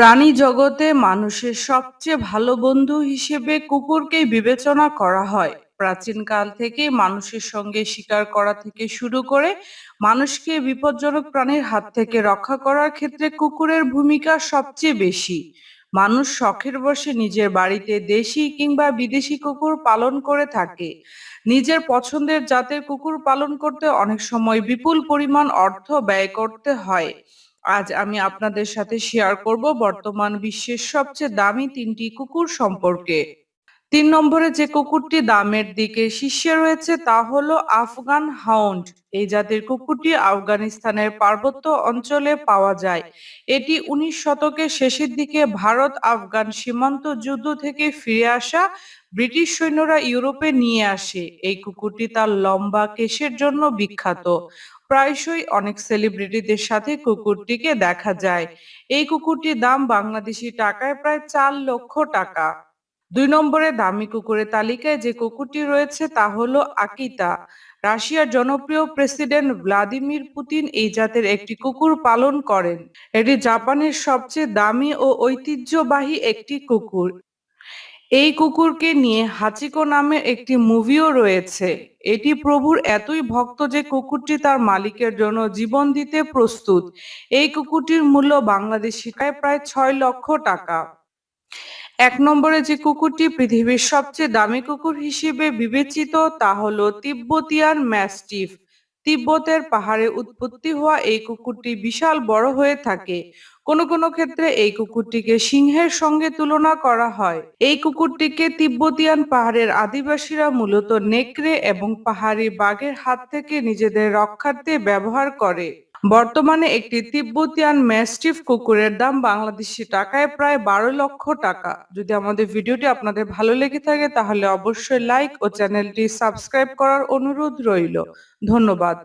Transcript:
প্রাণী জগতে মানুষের সবচেয়ে ভালো বন্ধু হিসেবে কুকুরকেই বিবেচনা করা হয়। প্রাচীনকাল থেকে মানুষের সঙ্গে শিকার করা থেকে শুরু করে মানুষকে বিপজ্জনক প্রাণীর হাত থেকে রক্ষা করার ক্ষেত্রে কুকুরের ভূমিকা সবচেয়ে বেশি। মানুষ শখের বশে নিজের বাড়িতে দেশি কিংবা বিদেশি কুকুর পালন করে থাকে। নিজের পছন্দের জাতের কুকুর পালন করতে অনেক সময় বিপুল পরিমাণ অর্থ ব্যয় করতে হয়। আজ আমি আপনাদের সাথে শেয়ার করব বর্তমান বিশ্বের সবচেয়ে দামি তিনটি কুকুর সম্পর্কে। তিন নম্বরে যে কুকুরটি দামের দিকে শীর্ষে রয়েছে তা হলো আফগান হাউন্ড। এই জাতের কুকুরটি আফগানিস্তানের পার্বত্য অঞ্চলে পাওয়া যায়। এটি উনিশ শতকের শেষের দিকে ভারত আফগান সীমান্ত যুদ্ধ থেকে ফিরে আসা ব্রিটিশ সৈন্যরা ইউরোপে নিয়ে আসে। এই কুকুরটি তার লম্বা কেশের জন্য বিখ্যাত। প্রায়শই অনেক সেলিব্রিটিদের সাথে কুকুরটিকে দেখা যায়। এই কুকুরটির দাম বাংলাদেশি টাকায় প্রায় চার লক্ষ টাকা। দুই নম্বরে দামি কুকুরের তালিকায় যে কুকুরটি রয়েছে তা হলো আকিতা। রাশিয়ার জনপ্রিয় প্রেসিডেন্ট ভ্লাদিমির পুতিন এই জাতের একটি কুকুর পালন করেন। এটি জাপানের সবচেয়ে দামি ও ঐতিহ্যবাহী একটি কুকুর। এই কুকুরকে নিয়ে হাচিকো নামের একটি মুভিও রয়েছে। এটি প্রভুর এতই ভক্ত যে কুকুরটি তার মালিকের জন্য জীবন দিতে প্রস্তুত। এই কুকুরটির মূল্য বাংলাদেশি প্রায় ছয় লক্ষ টাকা। এক নম্বরে যে কুকুরটি পৃথিবীর সবচেয়ে দামি কুকুর হিসেবে বিবেচিত, তা হলো তিব্বতিয়ান ম্যাস্টিফ। তিব্বতের পাহাড়ে উৎপত্তি হওয়া এই কুকুরটি বিশাল বড় হয়ে থাকে। কোনো কোনো ক্ষেত্রে এই কুকুরটিকে সিংহের সঙ্গে তুলনা করা হয়। এই কুকুরটিকে তিব্বতিয়ান পাহাড়ের আদিবাসীরা মূলত নেকড়ে এবং পাহাড়ি বাঘের হাত থেকে নিজেদের রক্ষার্থে ব্যবহার করে। বর্তমানে একটি তিব্বতিয়ান ম্যাস্টিফ কুকুরের দাম বাংলাদেশি টাকায় প্রায় বারো লক্ষ টাকা। যদি আমাদের ভিডিওটি আপনাদের ভালো লেগে থাকে, তাহলে অবশ্যই লাইক ও চ্যানেলটি সাবস্ক্রাইব করার অনুরোধ রইল। ধন্যবাদ।